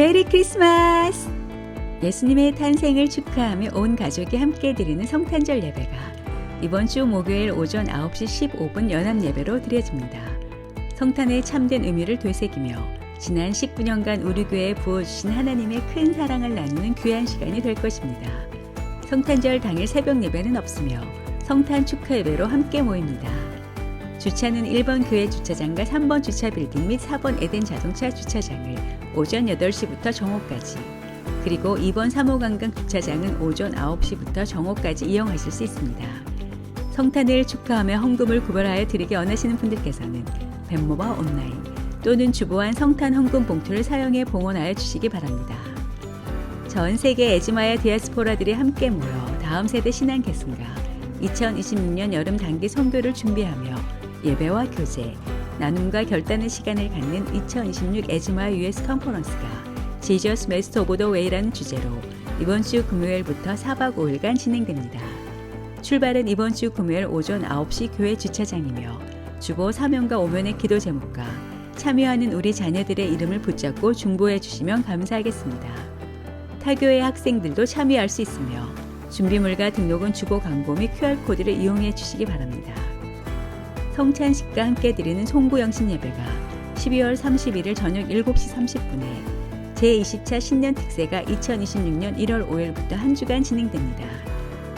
메리 크리스마스! 예수님의 탄생을 축하하며 온 가족이 함께 드리는 성탄절 예배가 이번 주 목요일 오전 9시 15분 연합 예배로 드려집니다. 성탄의 참된 의미를 되새기며 지난 19년간 우리 교회에 부어주신 하나님의 큰 사랑을 나누는 귀한 시간이 될 것입니다. 성탄절 당일 새벽 예배는 없으며 성탄 축하 예배로 함께 모입니다. 주차는 1번 교회 주차장과 3번 주차 빌딩 및 4번 에덴 자동차 주차장을 오전 8시부터 정오까지 그리고 2번 3호 관광 주차장은 오전 9시부터 정오까지 이용하실 수 있습니다. 성탄을 축하하며 헌금을 구별하여 드리기 원하시는 분들께서는 벤모바 온라인 또는 주보한 성탄 헌금 봉투를 사용해 봉헌하여 주시기 바랍니다. 전 세계 에즈마야 디아스포라들이 함께 모여 다음 세대 신앙 계승과 2026년 여름 단기 선교를 준비하며 예배와 교제, 나눔과 결단의 시간을 갖는 2026 에즈마 US 컨퍼런스가 지저스 메스터 오브 더 웨이라는 주제로 이번 주 금요일부터 4박 5일간 진행됩니다. 출발은 이번 주 금요일 오전 9시 교회 주차장이며 주보 사명과 오면의 기도 제목과 참여하는 우리 자녀들의 이름을 붙잡고 중보해 주시면 감사하겠습니다. 타교의 학생들도 참여할 수 있으며 준비물과 등록은 주보 광고 및 QR코드를 이용해 주시기 바랍니다. 성찬식과 함께 드리는 송구영신 예배가 12월 31일 저녁 7시 30분에 제20차 신년 특세가 2026년 1월 5일부터 한 주간 진행됩니다.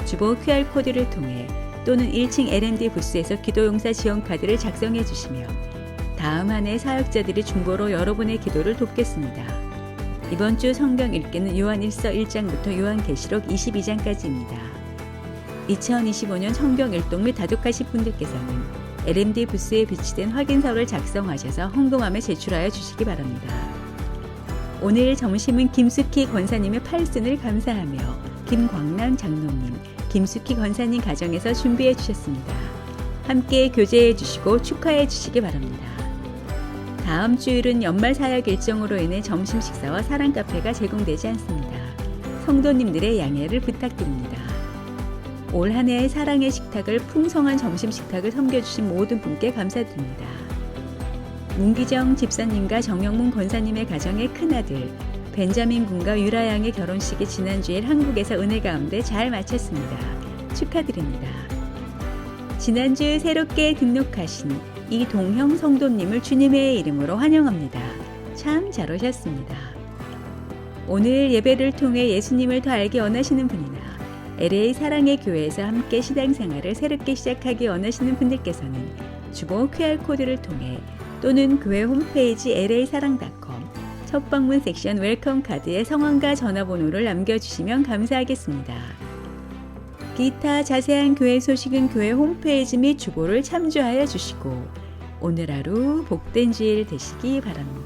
주보 QR코드를 통해 또는 1층 LMD 부스에서 기도용사 지원카드를 작성해 주시면 다음 한 해 사역자들이 중보로 여러분의 기도를 돕겠습니다. 이번 주 성경 읽기는 요한 1서 1장부터 요한 계시록 22장까지입니다. 2025년 성경 일동 및 다독하실 분들께서는 LMD 부스에 비치된 확인서를 작성하셔서 헌금함에 제출하여 주시기 바랍니다. 오늘 점심은 김숙희 권사님의 팔순을 감사하며 김광남 장로님, 김숙희 권사님 가정에서 준비해 주셨습니다. 함께 교제해 주시고 축하해 주시기 바랍니다. 다음 주일은 연말 사역 일정으로 인해 점심 식사와 사랑 카페가 제공되지 않습니다. 성도님들의 양해를 부탁드립니다. 올 한 해의 사랑의 식탁을 풍성한 점심 식탁을 섬겨주신 모든 분께 감사드립니다. 문기정 집사님과 정영문 권사님의 가정의 큰아들 벤자민 군과 유라 양의 결혼식이 지난주일 한국에서 은혜 가운데 잘 마쳤습니다. 축하드립니다. 지난주 새롭게 등록하신 이동형 성도님을 주님의 이름으로 환영합니다. 참 잘 오셨습니다. 오늘 예배를 통해 예수님을 더 알기 원하시는 분이나 LA 사랑의 교회에서 함께 신앙생활을 새롭게 시작하기 원하시는 분들께서는 주보 QR코드를 통해 또는 교회 홈페이지 la사랑.com 첫 방문 섹션 웰컴 카드에 성함과 전화번호를 남겨주시면 감사하겠습니다. 기타 자세한 교회 소식은 교회 홈페이지 및 주보를 참조하여 주시고 오늘 하루 복된 주일 되시기 바랍니다.